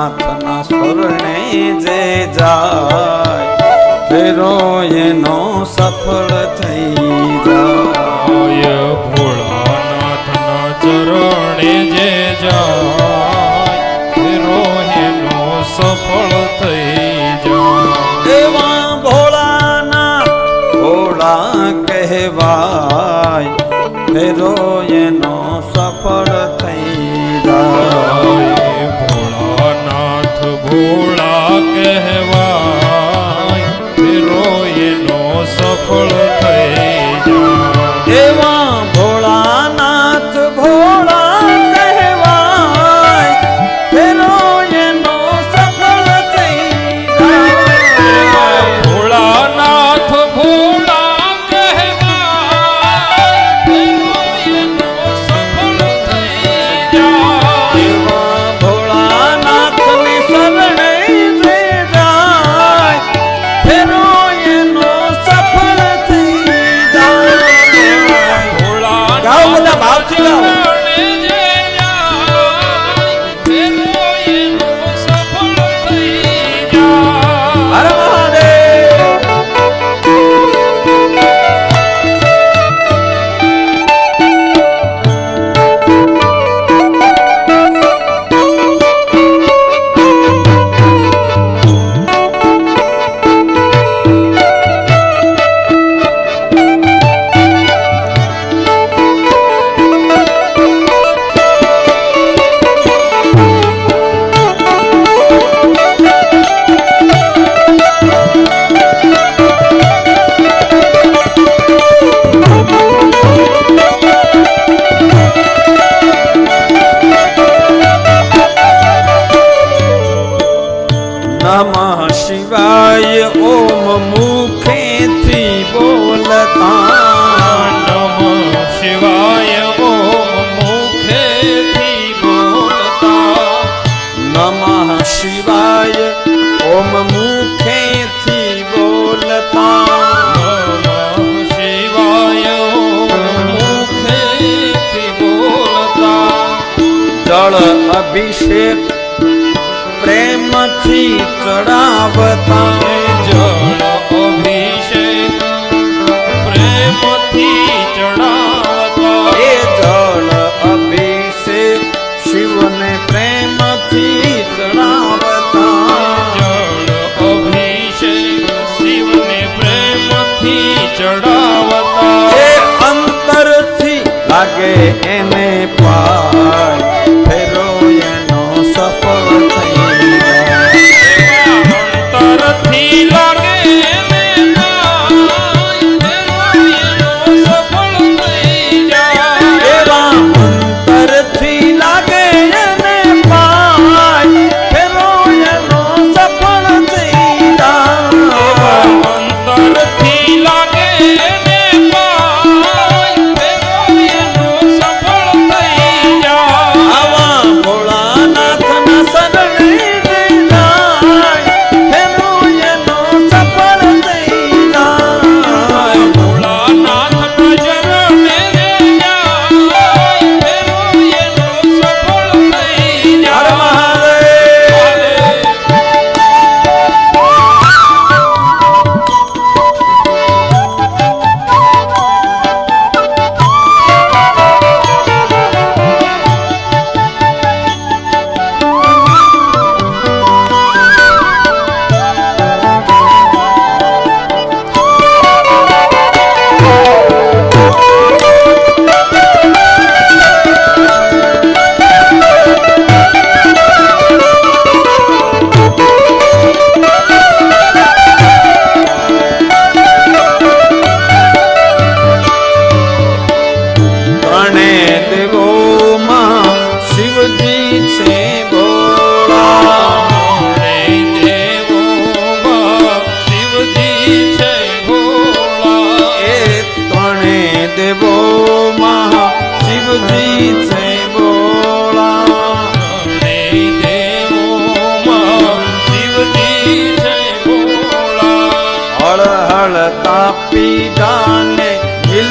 નાથના શરણે જે જાય ફેરો એનો સફળ થઈ જાય. ભોળાનાથના ચરણે જે જાય ફેરો એનો સફળ થઈ જાય. દેવા ભોળાના ભોળા કહેવાય ફેરો એનો સફળ થઈ Oh. નામ મુખેથી બોલતા. શિવાય મુખેથી બોલતા. જળ અભિષેક પ્રેમથી ચડાવતા. ਲਾਗੇ ਇਹਨੇ ਪਾ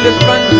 the front